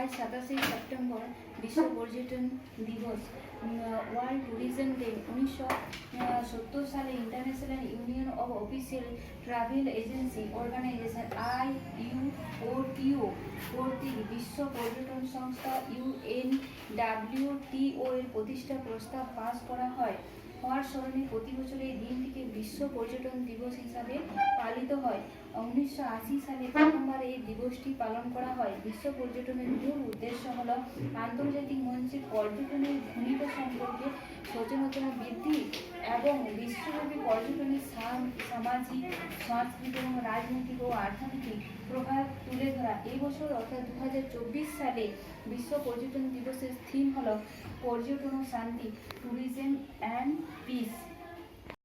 আজ সাতাশে সেপ্টেম্বর বিশ্ব পর্যটন দিবস। ওয়ার্ল্ড ট্যুরিজম ডে উনিশশো সত্তর সালে international union of official travel agency organisation I U O T O কর্তৃক বিশ্ব পর্যটন সংস্থা ইউএন ডাব্লিউটিও এর প্রতিষ্ঠা প্রস্তাব পাস করা হয়। হওয়ার স্মরণে প্রতি বছর এই দিনটিকে বিশ্ব পর্যটন দিবস হিসাবে উনিশশো আশি সালে প্রথমবার এই দিবসটি পালন করা হয়। বিশ্ব পর্যটনের মূল উদ্দেশ্য হল আন্তর্জাতিক মঞ্চে পর্যটনের ভূমিকা সম্পর্কে সচেতনতা বৃদ্ধি এবং বিশ্বব্যাপী পর্যটনের সামাজিক, সাংস্কৃতিক এবং রাজনৈতিক ও অর্থনৈতিক প্রভাব তুলে ধরা। এই বছর অর্থাৎ দু হাজার চব্বিশ সালে বিশ্ব পর্যটন দিবসের থিম হল পর্যটন ও শান্তি ট্যুরিজম অ্যান্ড পিস